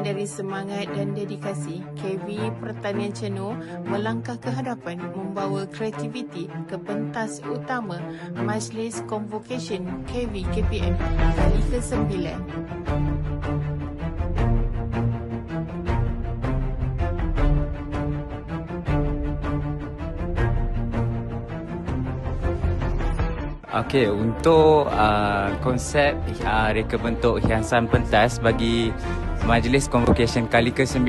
dari semangat dan dedikasi, KV Pertanian Ceno melangkah ke hadapan membawa kreativiti ke pentas utama Majlis Convocation KV KPM kali ke-9. Okey, untuk uh, konsep uh, reka bentuk hiasan pentas bagi Majlis Convocation kali ke-9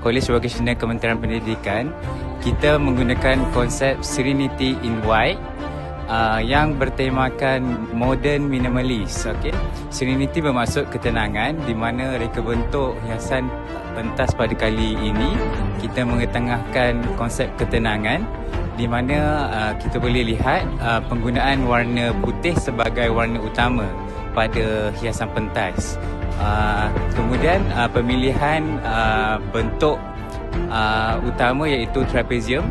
College Vocational Kementerian Pendidikan kita menggunakan konsep Serenity in White uh, yang bertemakan modern minimalist. Okey. Serenity bermaksud ketenangan di mana reka bentuk hiasan pentas pada kali ini kita mengetengahkan konsep ketenangan di mana uh, kita boleh lihat uh, penggunaan warna putih sebagai warna utama pada hiasan pentas. Uh, kemudian uh, pemilihan uh, bentuk uh, utama iaitu trapezium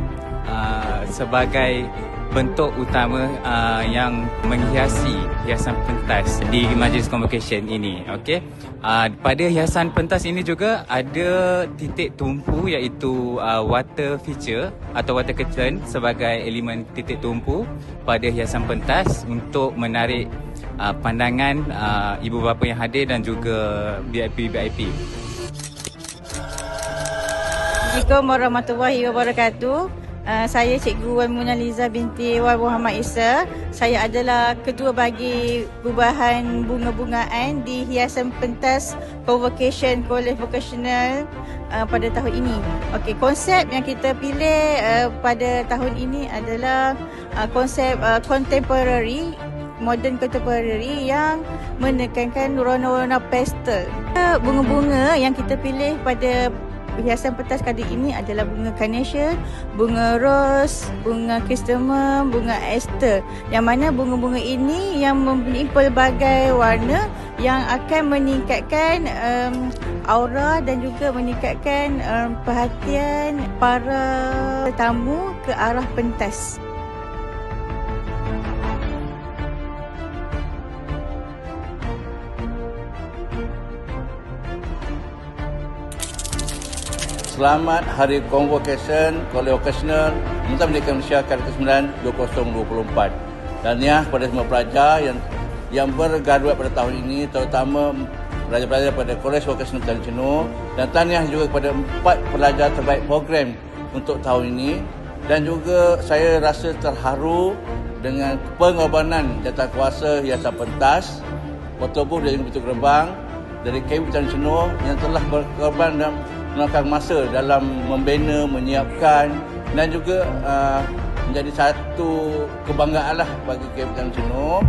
uh, sebagai bentuk utama uh, yang menghiasi hiasan pentas di majlis convocation ini okey uh, pada hiasan pentas ini juga ada titik tumpu iaitu uh, water feature atau water curtain sebagai elemen titik tumpu pada hiasan pentas untuk menarik uh, pandangan uh, ibu bapa yang hadir dan juga VIP VIP Assalamualaikum warahmatullahi wabarakatuh. Uh, saya Cikgu Wan Munaliza binti Wan Muhammad Isa. Saya adalah ketua bagi perubahan bunga-bungaan di hiasan pentas Convocation College Vocational uh, pada tahun ini. Okey, konsep yang kita pilih uh, pada tahun ini adalah uh, konsep uh, contemporary modern contemporary yang menekankan warna-warna pastel. Bunga-bunga yang kita pilih pada hiasan pentas kali ini adalah bunga carnation, bunga rose, bunga chrysanthemum, bunga aster. Yang mana bunga-bunga ini yang mempunyai pelbagai warna yang akan meningkatkan um, aura dan juga meningkatkan um, perhatian para tamu ke arah pentas. Selamat Hari Convocation College Occasional Menteri Pendidikan Malaysia kali ke-9 2024. Dan ya kepada semua pelajar yang yang bergraduat pada tahun ini terutama pelajar-pelajar pada College Vocational Tanjung Cino dan tahniah juga kepada empat pelajar terbaik program untuk tahun ini dan juga saya rasa terharu dengan pengorbanan jatuh kuasa hiasan pentas Potobuh dan juga Betul Gerbang dari KM Tanjung Cino yang telah berkorban dan meluangkan masa dalam membina, menyiapkan dan juga uh, menjadi satu kebanggaan lah bagi KM Tanjung Cino.